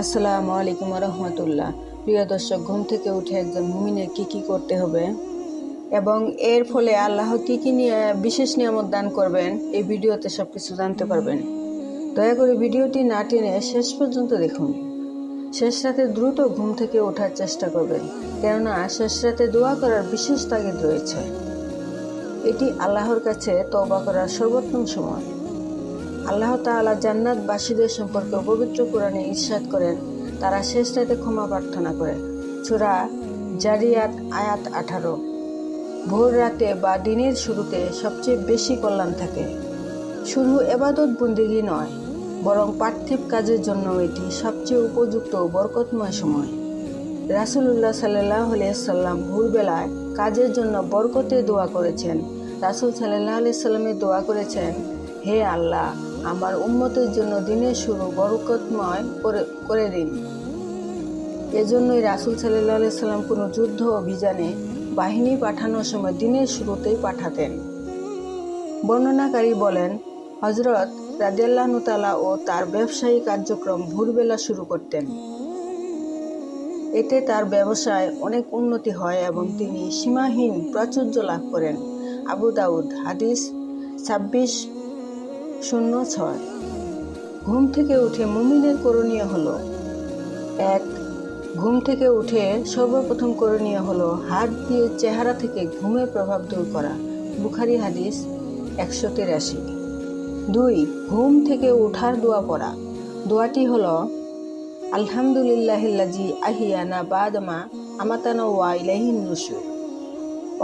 আসসালামু আলাইকুম রহমতুল্লাহ প্রিয় দর্শক, ঘুম থেকে উঠে একজন মুমিনের কি কি করতে হবে? এবং এর ফলে আল্লাহ কি কি নিয়ে, বিশেষ নিয়ামত দান করবেন? এই ভিডিওতে সব কিছু জানতে পারবেন। দয়া করে ভিডিওটি না টেনে শেষ পর্যন্ত দেখুন। শেষ রাতে দ্রুত ঘুম থেকে ওঠার চেষ্টা করবেন। কেননা শেষ রাতে দোয়া করার বিশেষ তাগিদ রয়েছে। এটি আল্লাহর কাছে তবা করার সর্বোত্তম সময়। আল্লাহ তাআলা জান্নাতবাসীদের সম্পর্কে পবিত্র কোরআনে ইরশাদ করেন। তারা শেষ রাতে ক্ষমা প্রার্থনা করে। সূরা জারিয়াত আয়াত আঠারো। ভোর রাতে বা দিনের শুরুতে সবচেয়ে বেশি কল্যাণ থাকে। শুধু এবাদত বন্দিগি নয়, বরং পার্থিব কাজের জন্য এটি সবচেয়ে উপযুক্ত বরকতময় সময়। রাসুলুল্লাহ সাল্লাহ সাল্লাম ভোরবেলায় কাজের জন্য বরকতে দোয়া করেছেন। রাসুল সাল্লাহ সাল্লামে দোয়া করেছেন, হে আল্লাহ আমার উম্মতের জন্য দিনের শুরু বরকতময় করে করে দিন। এজন্যই রাসুল সাল্লাহ সাল্লাম কোনো যুদ্ধ অভিযানে বাহিনী পাঠানোর সময় দিনের শুরুতেই পাঠাতেন। বর্ণনাকারী বলেন হজরত রাজিয়াল্লাহতালা ও তার ব্যবসায়ী কার্যক্রম ভোরবেলা শুরু করতেন। এতে তার ব্যবসায় অনেক উন্নতি হয় এবং তিনি সীমাহীন প্রাচুর্য লাভ করেন। আবু দাউদ, হাদিস ছাব্বিশ শূন্য ছয় ঘুম থেকে উঠে মুমিনের করণীয় হলো এক, ঘুম থেকে উঠে সর্বপ্রথম করণীয় হলো হাত দিয়ে চেহারা থেকে ঘুমের প্রভাব দূর করা। বুখারি হাদিস একশো তিরাশি। দুই, ঘুম থেকে উঠার দোয়া পড়া। দোয়াটি হলো, আলহামদুলিল্লাহিল্লাজি আহিয়ানা বাদমা আমাতানা ওয়া ইলাইহিন নুসুর।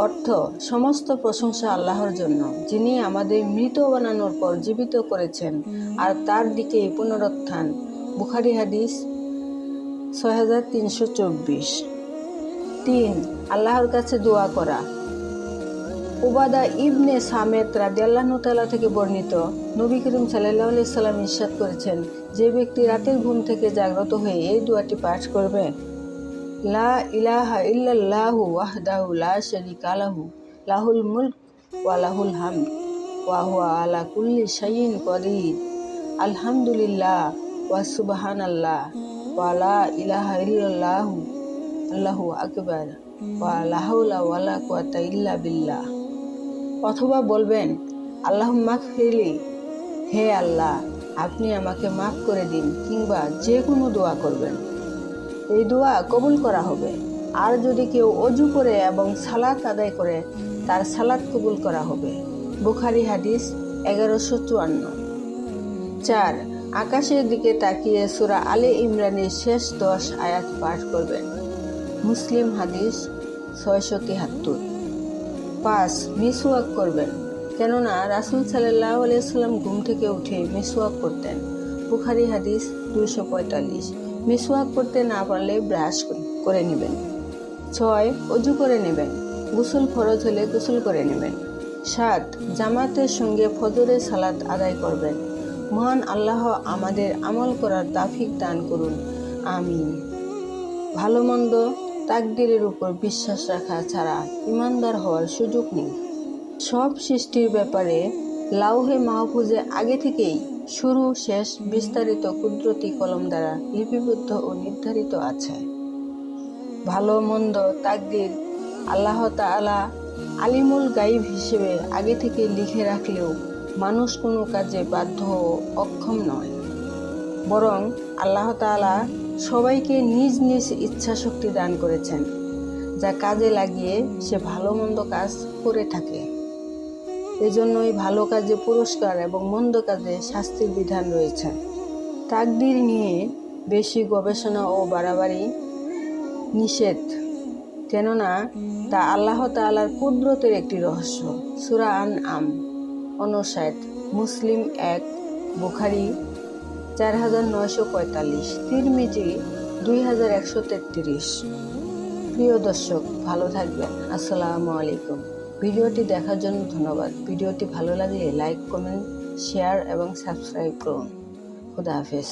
অর্থ, সমস্ত প্রশংসা আল্লাহর জন্য, যিনি আমাদের মৃত বানানোর পর জীবিত করেছেন আর তার দিকে পুনরুত্থান। বুখারি হাদিস ছয় হাজার তিনশো চব্বিশ। তিন, আল্লাহর কাছে দোয়া করা। উবাদা ইবনে রাদিয়াল্লাহ তালা থেকে বর্ণিত, নবী করিম সাল্লাহ সাল্লাম ইস্বাদ করেছেন, যে ব্যক্তি রাতের ঘুম থেকে জাগ্রত হয়ে এই দোয়াটি পাঠ করবে লা ইলাহা ইল্লাল্লাহু ওয়াহদাহু লা শারীকা লাহু লাহুল মুলক ওয়া লাহুল হামদ ওয়া হুয়া আলা কুল্লি শাইইন কদির আলহামদুলিল্লাহ ওয়া সুবহানাল্লাহ ওয়া লা ইলাহা ইল্লাল্লাহু আল্লাহু আকবার ওয়া লা হাওলা ওয়া লা কুওয়াতা ইল্লা বিল্লাহ অথবা বলবেন আল্লাহ মাগফিরলি হে আল্লাহ, আপনি আমাকে মাফ করে দিন কিংবা যে কোনো দোয়া করবেন। এই দোয়া কবুল করা হবে। আর যদি কেউ অজু করে এবং সালাত আদায় করে, তার সালাত কবুল করা হবে। বুখারি হাদিস এগারোশো চুয়ান্ন। চার, আকাশের দিকে তাকিয়ে সুরা আলে ইমরানের শেষ দশ আয়াত পাঠ করবেন। মুসলিম হাদিস ছয়শো তিহাত্তর। পাঁচ, মিসওয়াক করবেন। কেননা রাসুল সাল্লাহ আলিয়াল্লাম ঘুম থেকে উঠে মিসওয়াক করতেন। বুখারি হাদিস দুইশো পঁয়তাল্লিশ। মিসওয়াক করতে না পারলে ব্রাশ করে নেবেন। ছয়, অজু করে নেবেন। গোসল ফরজ হলে গোসল করে নেবেন। সাত, জামাতের সঙ্গে ফজরের সালাত আদায় করবেন। মহান আল্লাহ আমাদের আমল করার তাফিক দান করুন। আমিন। ভালো মন্দ তাকদিরের উপর বিশ্বাস রাখা ছাড়া ইমানদার হওয়ার সুযোগ নেই। সব সৃষ্টির ব্যাপারে লাউহে মাহফুজে আগে থেকেই শুরু, শেষ, বিস্তারিত কুদরতি কলম দ্বারা লিপিবদ্ধ ও নির্ধারিত আছে। ভালো, মন্দ, তাকদির আল্লাহ তালা আলিমুল গাইব হিসেবে আগে থেকে লিখে রাখলেও মানুষ কোনো কাজে বাধ্য অক্ষম নয়। বরং আল্লাহ তালা সবাইকে নিজ নিজ ইচ্ছা শক্তি দান করেছেন, যা কাজে লাগিয়ে সে ভালো, মন্দ কাজ করে থাকে। এজন্যই ভালো কাজে পুরস্কার এবং মন্দ কাজে শাস্তির বিধান রয়েছে। তাকদির নিয়ে বেশি গবেষণা ও বাড়াবাড়ি নিষেধ, কেননা তা আল্লাহ তালার কুদরতের একটি রহস্য। সুরা আন আম অনষাট, মুসলিম এক, বুখারি চার হাজার নয়শো পঁয়তাল্লিশ, তিরমিজি দুই হাজার একশো তেত্রিশ। প্রিয় দর্শক, ভালো থাকবেন। আসসালামু আলাইকুম। ভিডিওটি দেখার জন্য ধন্যবাদ। ভিডিওটি ভালো লাগলে লাইক, কমেন্ট, শেয়ার এবং সাবস্ক্রাইব করুন। খুদা হাফেজ।